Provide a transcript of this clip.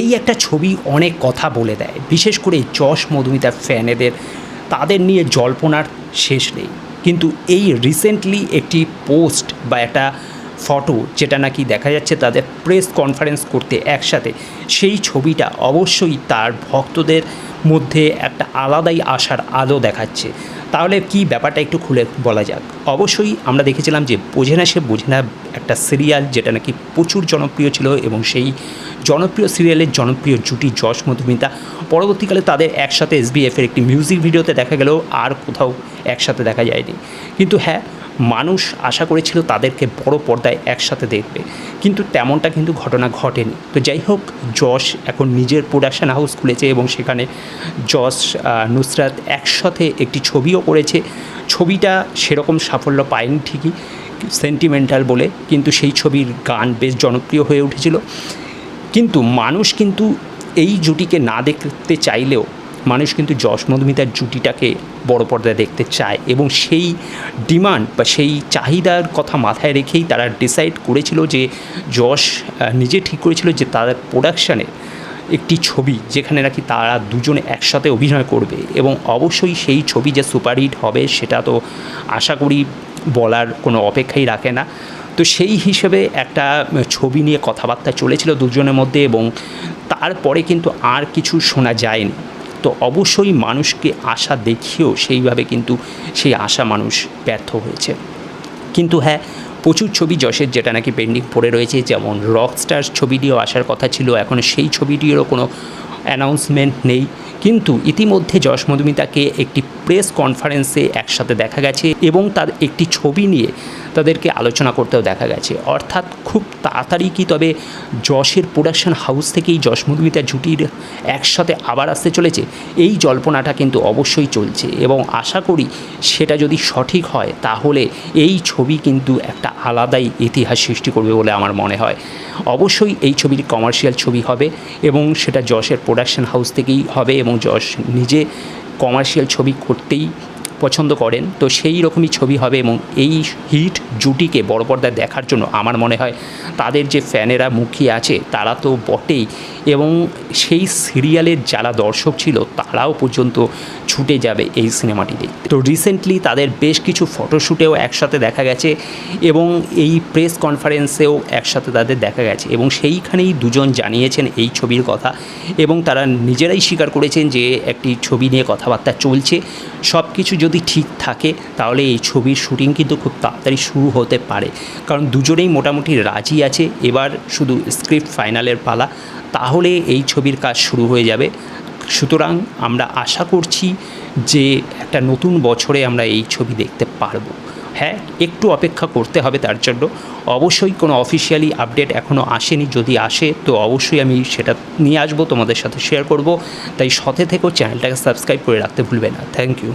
এই একটা ছবি অনেক কথা বলে দেয়। বিশেষ করে যশ মধুমিতার ফ্যানেদের, তাদের নিয়ে জল্পনার শেষ নেই। কিন্তু এই রিসেন্টলি একটি পোস্ট বা একটা ফটো যেটা নাকি দেখা যাচ্ছে তাদের প্রেস কনফারেন্স করতে একসাথে, সেই ছবিটা অবশ্যই তার ভক্তদের মধ্যে একটা আলাদাই আশার আলো দেখাচ্ছে। তাহলে কি ব্যাপারটা একটু খুলে বলা যাক? অবশ্যই আমরা দেখেছিলাম যে বোঝে না সে বোঝে না একটা সিরিয়াল যেটা নাকি প্রচুর জনপ্রিয় ছিল এবং সেই জনপ্রিয় সিরিয়ালের জনপ্রিয় জুটি যশ মধুমিতা। পরবর্তীকালে তাদের একসাথে এসবিএফের একটি মিউজিক ভিডিওতে দেখা গেলেও আর কোথাও একসাথে দেখা যায়নি। কিন্তু হ্যাঁ মানুষ আশা করেছিল তাদেরকে বড় পর্দায় একসাথে দেখবে। কিন্তু তেমনটা কিন্তু ঘটনা ঘটেনি। তো যাই হোক, যশ এখন নিজের প্রোডাকশন হাউস খুলেছে এবং সেখানে যশ নুসরাত একসাথে একটি ছবিও করেছে। ছবিটা সেরকম সাফল্য পায়নি ঠিকই সেন্টিমেন্টাল বলে। কিন্তু সেই ছবির গান বেশ জনপ্রিয় হয়ে উঠেছিল। কিন্তু মানুষ কিন্তু এই জুটিকে না দেখতে চাইলেও মানুষ কিন্তু যশ মধুমিতার জুটিটাকে বড় পর্দায় দেখতে চায় এবং সেই ডিমান্ড বা সেই চাহিদার কথা মাথায় রেখেই তারা ডিসাইড করেছিল যে যশ নিজে ঠিক করেছিল যে তাদের প্রোডাকশানে একটি ছবি যেখানে নাকি তারা দুজনে একসাথে অভিনয় করবে এবং অবশ্যই সেই ছবি যে সুপারহিট হবে সেটা তো আশা করি বলার কোনো অপেক্ষাই রাখে না। তো সেই হিসেবে একটা ছবি নিয়ে কথাবার্তা চলেছিল দুজনের মধ্যে এবং তারপরে কিন্তু আর কিছু শোনা যায়নি। তো অবশ্যই মানুষকে আশা দেখিয়েও সেইভাবে কিন্তু সেই আশা মানুষ ব্যর্থ হয়েছে। কিন্তু হ্যাঁ প্রচুর ছবি যশের যেটা নাকি পেন্ডিং পড়ে রয়েছে, যেমন রকস্টার ছবিটিও আসার কথা ছিল, এখন সেই ছবিটিরও কোনো অ্যানাউন্সমেন্ট নেই। কিন্তু ইতিমধ্যে যশ মধুমিতাকে একটি প্রেস কনফারেন্সে একসাথে দেখা গেছে এবং তার একটি ছবি নিয়ে তাদেরকে আলোচনা করতেও দেখা গেছে। অর্থাৎ খুব তাড়াতাড়ি কি তবে যশের প্রোডাকশন হাউস থেকেই যশ মধুমিতা জুটির একসাথে আবার আসতে চলেছে? এই জল্পনাটা কিন্তু অবশ্যই চলছে এবং আশা করি সেটা যদি সঠিক হয়, তাহলে এই ছবি কিন্তু একটা আলাদাই ইতিহাস সৃষ্টি করবে বলে আমার মনে হয়। অবশ্যই এই ছবির কমার্শিয়াল ছবি হবে এবং সেটা যশের প্রোডাকশন হাউস থেকেই হবে এবং যশ নিজে কমার্শিয়াল ছবি করতেই পছন্দ করেন। তো সেই রকমই ছবি হবে এবং এই হিট জুটিকে বড় পর্দায় দেখার জন্য আমার মনে হয় তাদের যে ফ্যানেরা মুখিয়ে আছে, তারা তো বটেই এবং সেই সিরিয়ালের যারা দর্শক ছিল, তারাও পর্যন্ত ছুটে যাবে এই সিনেমাটিতে। তো রিসেন্টলি তাদের বেশ কিছু ফটোশ্যুটেও একসাথে দেখা গেছে এবং এই প্রেস কনফারেন্সেও একসাথে তাদের দেখা গেছে এবং সেইখানেই দুজন জানিয়েছেন এই ছবির কথা এবং তারা নিজেরাই স্বীকার করেছেন যে একটি ছবি নিয়ে কথাবার্তা চলছে। সব কিছু যদি ঠিক থাকে, তাহলে এই ছবির শুটিং কিন্তু খুব তাড়াতাড়ি শুরু হতে পারে। কারণ দুজনেই মোটামুটি রাজি আছে, এবার শুধু স্ক্রিপ্ট ফাইনালের পালা। তাহলে এই ছবির কাজ শুরু হয়ে যাবে। সুতরাং আমরা আশা করছি যে একটা নতুন বছরে আমরা এই ছবি দেখতে পারব। হ্যাঁ একটু অপেক্ষা করতে হবে তার জন্য। অবশ্যই কোনো অফিসিয়ালি আপডেট এখনও আসেনি। যদি আসে, তো অবশ্যই আমি সেটা নিয়ে আসব, তোমাদের সাথে শেয়ার করব। তাই সাথে থেকেও চ্যানেলটাকে সাবস্ক্রাইব করে রাখতে ভুলবে না। Thank you